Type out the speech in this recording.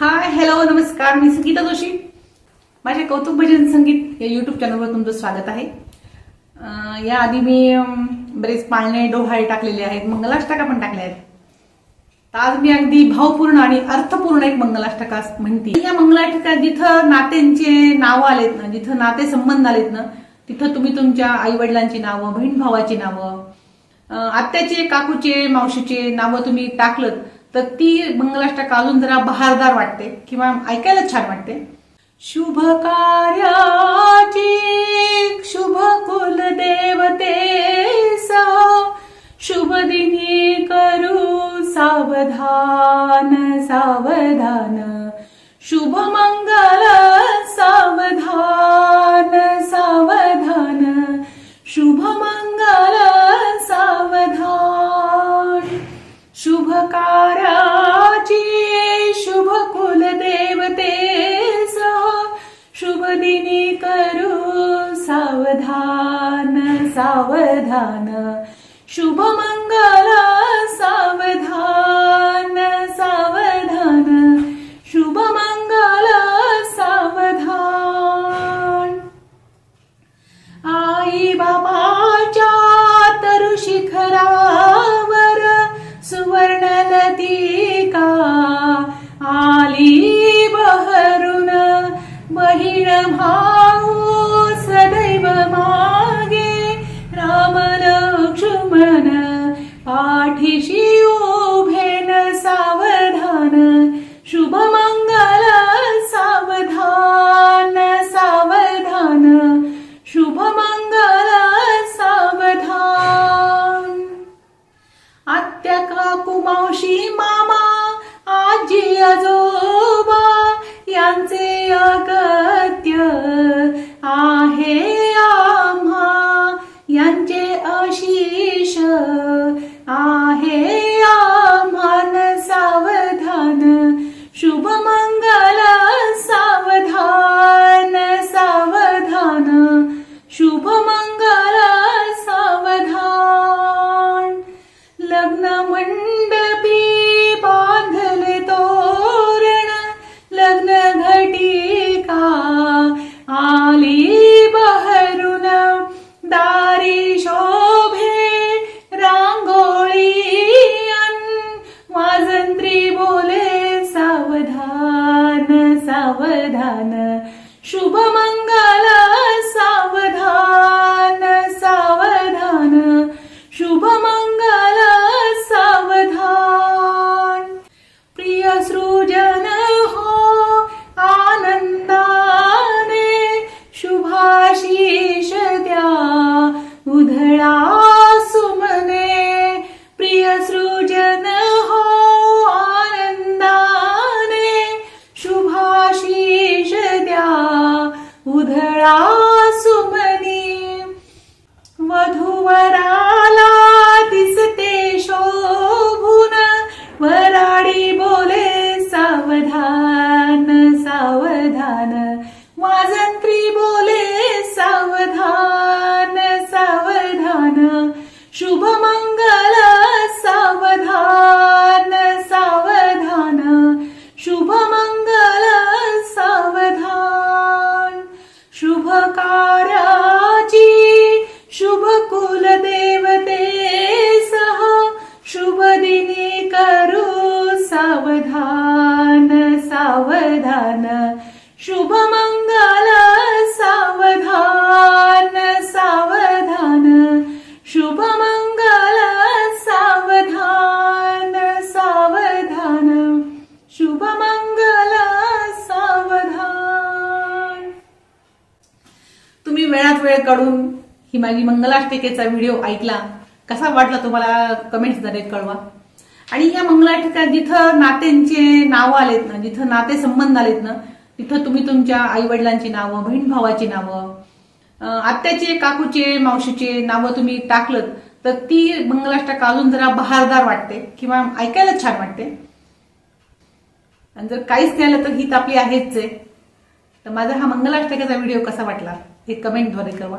Hi hello नमस्कार. मी संगीता जोशी. माझे कौतुक भजन संगीत या युट्यूब चॅनलवर तुमचं स्वागत आहे. याआधी मी बरेच पाळणे डोहाळे टाकलेले आहेत मंगलाष्टका पण टाकल्या आहेत. तर आज मी अगदी भावपूर्ण आणि अर्थपूर्ण एक मंगलाष्टका म्हणते. या मंगलाष्टका जिथं नात्यांचे नावं आलेत ना जिथं नाते संबंध आलेत ना तिथं तुम्ही तुमच्या आई वडिलांची नावं बहीण भावाची नावं आत्याचे काकूचे मावशीचे नावं तुम्ही टाकलं तर ती मंगलाष्टक अजून जरा बहारदार वाटते किंवा ऐकायला छान वाटते. शुभ कार्याची शुभ कुल देवते शुभ दिनी करू सावधान सावधान. शुभ मंगल सावधान. शुभ करू सावधान सावधान. शुभ मंगल सावधान. पाठीशी उभेन सावधान शुभ मंगल सावधान सावधान शुभ मंगल सावधान. आत्या काकू मावशी मामा आजी आजोबा यांचे अगत्य आहे आम्हा. यांचे अशीष आहे आमान सावधान शुभ मंगल सावधान सावधान. शुभ मंगल सावधान. लग्न मंडपी सावधान. शुभ मंगल मंगल सावधान सावधान शुभ मंगल सावधान। शुभ कार्याची शुभ कुल देवते सह शुभ दिनी करू सावधान सावधान। शुभ मंगल वेळ काढून ही माझी मंगलाष्टिकेचा व्हिडिओ ऐकला कसा वाटला तुम्हाला कमेंट्सद्वारे कळवा. आणि या मंगलाष्टिका जिथं नात्यांचे नावं आलेत ना जिथं नाते संबंध आलेत ना तिथं तुम्ही तुमच्या आई वडिलांची नावं बहीण भावाची नावं आत्याचे काकूचे मावशीचे नावं तुम्ही टाकलं तर ती मंगलाष्टका अजून जरा बहारदार वाटते किंवा ऐकायला छान वाटते. आणि जर काहीच नाही आलं तर ही तर आपली आहेच आहे. तर माझा हा मंगलाष्टकाचा व्हिडिओ कसा वाटला? हे कमेंटद्वारे कळवा.